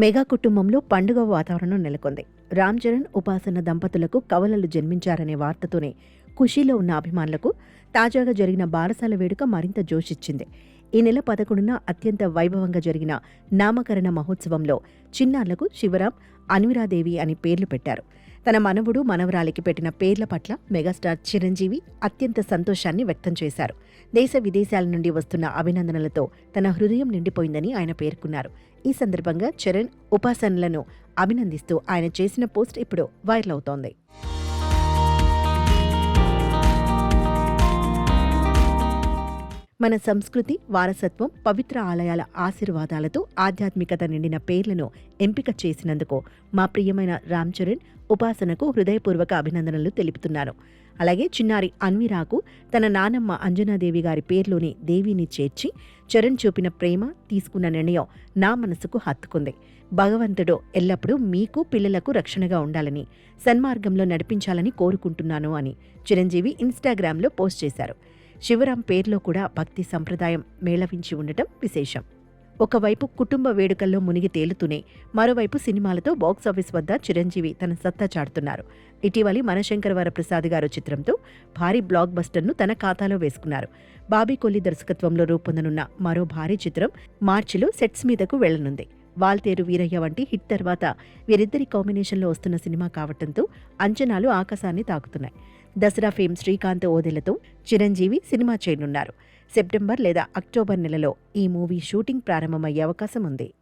Mega కుటుంబంలో పండుగ వాతావరణం నెలకొంది. రామ్ చరణ్ ఉపాసన దంపతులకు కవలలు జన్మించారనే వార్తతోనే ఖుషీలో ఉన్న అభిమానులకు తాజాగా జరిగిన బారసాల వేడుక మరింత జోషిచ్చింది. ఈ నెల పదకొండున అత్యంత వైభవంగా జరిగిన నామకరణ మహోత్సవంలో చిన్నారులకు శివరాం అన్విరాదేవి అని పేర్లు పెట్టారు. తన మనవుడు మనవరాలికి పెట్టిన పేర్ల పట్ల మెగాస్టార్ చిరంజీవి అత్యంత సంతోషాన్ని వ్యక్తం చేశారు. దేశ విదేశాల నుండి వస్తున్న అభినందనలతో తన హృదయం నిండిపోయిందని ఆయన పేర్కొన్నారు. ఈ సందర్భంగా చరణ్ ఉపాసనలను అభినందిస్తూ ఆయన చేసిన పోస్ట్ ఇప్పుడు వైరల్ అవుతోంది. మన సంస్కృతి వారసత్వం పవిత్ర ఆలయాల ఆశీర్వాదాలతో ఆధ్యాత్మికత నిండిన పేర్లను ఎంపిక చేసినందుకు మా ప్రియమైన రామ్ చరణ్ ఉపాసనకు హృదయపూర్వక అభినందనలు తెలుపుతున్నాను అలాగే చిన్నారి అన్విరాకు తన నానమ్మ అంజనాదేవి గారి పేర్లోని దేవిని చేర్చి చరణ్ చూపిన ప్రేమ తీసుకున్న నిర్ణయం నా మనసుకు హత్తుకుంది. భగవంతుడు ఎల్లప్పుడూ మీకు పిల్లలకు రక్షణగా ఉండాలని సన్మార్గంలో నడిపించాలని కోరుకుంటున్నాను అని చిరంజీవి ఇన్స్టాగ్రామ్లో పోస్ట్ చేశారు. శివరాం పేర్లో కూడా భక్తి సంప్రదాయం మేళవించి ఉండటం విశేషం. ఒకవైపు కుటుంబ వేడుకల్లో మునిగి తేలుతూనే మరోవైపు సినిమాలతో బాక్సాఫీస్ వద్ద చిరంజీవి తన సత్తా చాటుతున్నారు. ఇటీవలి మనశంకర వరప్రసాద్ గారు చిత్రంతో భారీ బ్లాక్ బస్టర్ను తన ఖాతాలో వేసుకున్నారు. బాబీ కొల్లి దర్శకత్వంలో రూపొందనున్న మరో భారీ చిత్రం మార్చిలో సెట్స్ మీదకు వెళ్ళనుంది. వాల్తేరు వీరయ్య వంటి హిట్ తర్వాత వీరిద్దరి కాంబినేషన్లో వస్తున్న సినిమా కావటంతో అంచనాలు ఆకాశాన్ని తాకుతున్నాయి. దసరా ఫేమ్ శ్రీకాంత్ ఓదెలతో చిరంజీవి సినిమా చేయనున్నారు. సెప్టెంబర్ లేదా అక్టోబర్ నెలలో ఈ మూవీ షూటింగ్ ప్రారంభమయ్యే అవకాశం ఉంది.